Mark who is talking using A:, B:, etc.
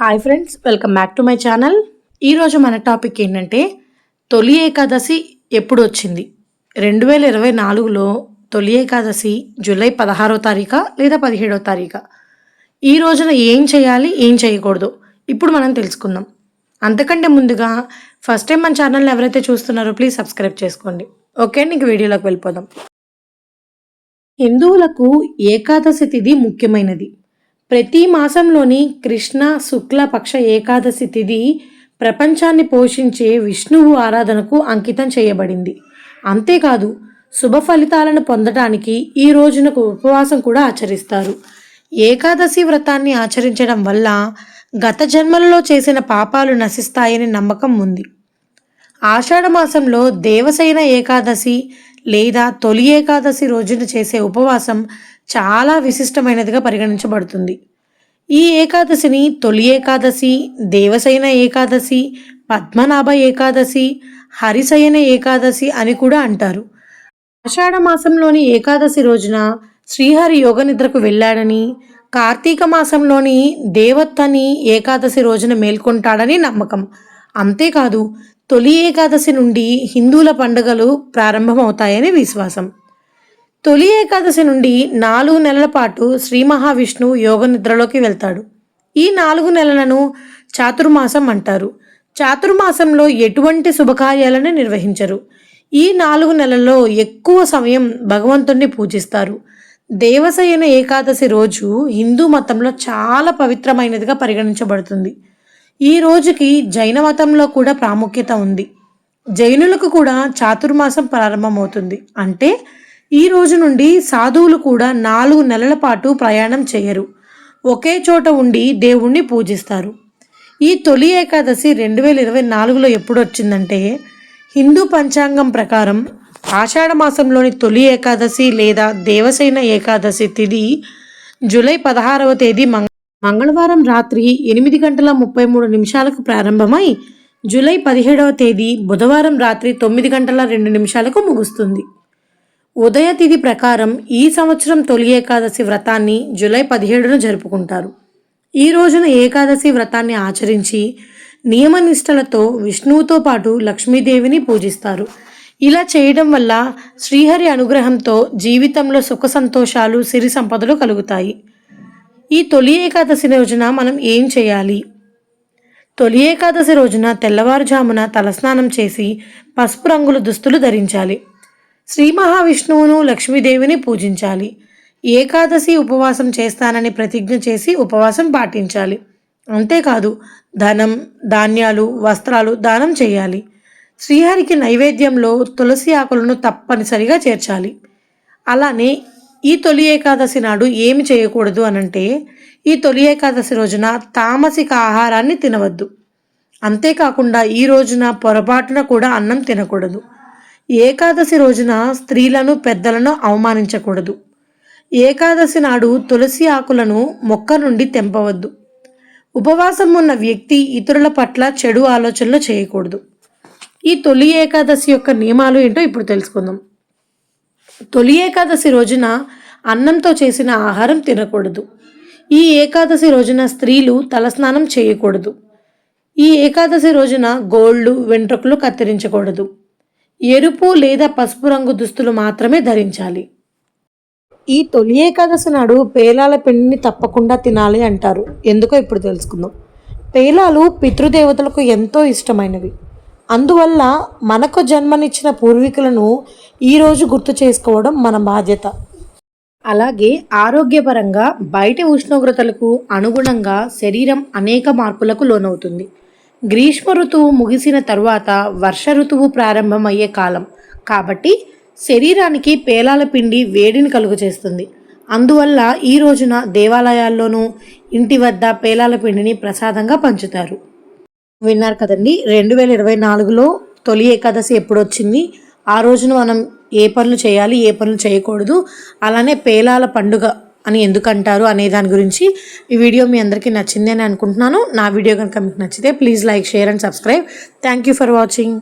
A: Hi friends welcome back to my channel ఈరోజు మన topic ఏంటంటే తొలి ఏకాదశి ఎప్పుడు వచ్చింది? రెండు వేల ఇరవై నాలుగులో తొలి ఏకాదశి జూలై పదహారో తారీఖా లేదా పదిహేడో తారీఖా? ఈ రోజున ఏం చేయాలి ఏం చేయకూడదు? ఇప్పుడు మనం తెలుసుకుందాం. అంతకంటే ముందుగా ఫస్ట్ టైం మన ఛానల్ని ఎవరైతే చూస్తున్నారో ప్లీజ్ సబ్స్క్రైబ్ చేసుకోండి. ఓకే నీకు వీడియోలోకి వెళ్ళిపోదాం. హిందువులకు ఏకాదశి తిథి ముఖ్యమైనది. ప్రతి మాసంలోని కృష్ణ శుక్లపక్ష ఏకాదశి తిథి ప్రపంచాన్ని పోషించే విష్ణువు ఆరాధనకు అంకితం చేయబడింది. అంతేకాదు శుభ ఫలితాలను పొందడానికి ఈ రోజునకు ఉపవాసం కూడా ఆచరిస్తారు. ఏకాదశి వ్రతాన్ని ఆచరించడం వల్ల గత జన్మలలో చేసిన పాపాలు నశిస్తాయని నమ్మకం ఉంది. ఆషాఢ మాసంలో దేవసేన ఏకాదశి లేదా తొలి ఏకాదశి రోజున చేసే ఉపవాసం చాలా విశిష్టమైనదిగా పరిగణించబడుతుంది. ఈ ఏకాదశిని తొలి ఏకాదశి దేవసేన ఏకాదశి పద్మనాభ ఏకాదశి హరిశయన ఏకాదశి అని కూడా అంటారు. ఆషాఢ మాసంలోని ఏకాదశి రోజున శ్రీహరి యోగ నిద్రకు వెళ్ళాడని కార్తీక మాసంలోని దేవత్తని ఏకాదశి రోజున మేల్కొంటాడని నమ్మకం. అంతేకాదు తొలి ఏకాదశి నుండి హిందువుల పండుగలు ప్రారంభమవుతాయని విశ్వాసం. తొలి ఏకాదశి నుండి నాలుగు నెలల పాటు శ్రీ మహావిష్ణువు యోగ నిద్రలోకి వెళ్తాడు. ఈ నాలుగు నెలలను చాతుర్మాసం అంటారు. చాతుర్మాసంలో ఎటువంటి శుభకార్యాలను నిర్వహించరు. ఈ నాలుగు నెలల్లో ఎక్కువ సమయం భగవంతుణ్ణి పూజిస్తారు. దేవసయన ఏకాదశి రోజు హిందూ మతంలో చాలా పవిత్రమైనదిగా పరిగణించబడుతుంది. ఈ రోజుకి జైన మతంలో కూడా ప్రాముఖ్యత ఉంది. జైనులకు కూడా చాతుర్మాసం ప్రారంభమవుతుంది. అంటే ఈ రోజు నుండి సాధువులు కూడా నాలుగు నెలల పాటు ప్రయాణం చేయరు. ఒకే చోట ఉండి దేవుణ్ణి పూజిస్తారు. ఈ తొలి ఏకాదశి రెండు వేల ఇరవై నాలుగులో ఎప్పుడు వచ్చిందంటే హిందూ పంచాంగం ప్రకారం ఆషాఢ మాసంలోని తొలి ఏకాదశి లేదా దేవసేన ఏకాదశి తిథి జూలై పదహారవ తేదీ మంగ మంగళవారం రాత్రి ఎనిమిది గంటల ముప్పై మూడు నిమిషాలకు ప్రారంభమై జూలై పదిహేడవ తేదీ బుధవారం రాత్రి తొమ్మిది గంటల రెండు నిమిషాలకు ముగుస్తుంది. ఉదయతిథి ప్రకారం ఈ సంవత్సరం తొలి ఏకాదశి వ్రతాన్ని జూలై పదిహేడున జరుపుకుంటారు. ఈ రోజున ఏకాదశి వ్రతాన్ని ఆచరించి నియమనిష్టలతో విష్ణువుతో పాటు లక్ష్మీదేవిని పూజిస్తారు. ఇలా చేయడం వల్ల శ్రీహరి అనుగ్రహంతో జీవితంలో సుఖ సంతోషాలు సిరి సంపదలు కలుగుతాయి. ఈ తొలి ఏకాదశి రోజున మనం ఏం చేయాలి? తొలి ఏకాదశి రోజున తెల్లవారుజామున తలస్నానం చేసి పసుపు రంగుల దుస్తులు ధరించాలి. శ్రీ మహావిష్ణువును లక్ష్మీదేవిని పూజించాలి. ఏకాదశి ఉపవాసం చేస్తానని ప్రతిజ్ఞ చేసి ఉపవాసం పాటించాలి. అంతేకాదు ధనం ధాన్యాలు వస్త్రాలు దానం చేయాలి. శ్రీహరికి నైవేద్యంలో తులసి ఆకులను తప్పనిసరిగా చేర్చాలి. అలానే ఈ తొలి ఏకాదశి నాడు ఏమి చేయకూడదు అనంటే ఈ తొలి ఏకాదశి రోజున తామసిక ఆహారాన్ని తినవద్దు. అంతేకాకుండా ఈ రోజున పొరపాటున కూడా అన్నం తినకూడదు. ఏకాదశి రోజున స్త్రీలను పెద్దలను అవమానించకూడదు. ఏకాదశి నాడు తులసి ఆకులను మొక్క నుండి తెంపవద్దు. ఉపవాసం ఉన్న వ్యక్తి ఇతరుల పట్ల చెడు ఆలోచనలు చేయకూడదు. ఈ తొలి ఏకాదశి యొక్క నియమాలు ఏంటో ఇప్పుడు తెలుసుకుందాం. తొలి ఏకాదశి రోజున అన్నంతో చేసిన ఆహారం తినకూడదు. ఈ ఏకాదశి రోజున స్త్రీలు తలస్నానం చేయకూడదు. ఈ ఏకాదశి రోజున గోళ్ళు వెంట్రుకలు కత్తిరించకూడదు. ఎరుపు లేదా పసుపు రంగు దుస్తులు మాత్రమే ధరించాలి. ఈ తొలి ఏకాదశి నాడు పేలాల పిండిని తప్పకుండా తినాలి అంటారు. ఎందుకో ఇప్పుడు తెలుసుకుందాం. పేలాలు పితృదేవతలకు ఎంతో ఇష్టమైనవి. అందువల్ల మనకు జన్మనిచ్చిన పూర్వీకులను ఈరోజు గుర్తు చేసుకోవడం మన బాధ్యత. అలాగే ఆరోగ్యపరంగా బయటి ఉష్ణోగ్రతలకు అనుగుణంగా శరీరం అనేక మార్పులకు లోనవుతుంది. గ్రీష్మ ఋతువు ముగిసిన తరువాత వర్ష ఋతువు ప్రారంభమయ్యే కాలం. కాబట్టి శరీరానికి పేలాల పిండి వేడిని కలుగు చేస్తుంది అందువల్ల ఈ రోజున దేవాలయాల్లోనూ ఇంటి వద్ద పేలాల పిండిని ప్రసాదంగా పంచుతారు. విన్నారు కదండి రెండు వేల ఇరవై నాలుగులో తొలి ఏకాదశి ఎప్పుడు వచ్చింది ఆ రోజున మనం ఏ పనులు చేయాలి ఏ పనులు చేయకూడదు అలానే పేలాల పండుగ అని ఎందుకంటారు అనే దాని గురించి ఈ వీడియో మీ అందరికీ నచ్చింది అని అనుకుంటున్నాను. నా వీడియో కనుక మీకు నచ్చితే please like share and subscribe. Thank you for watching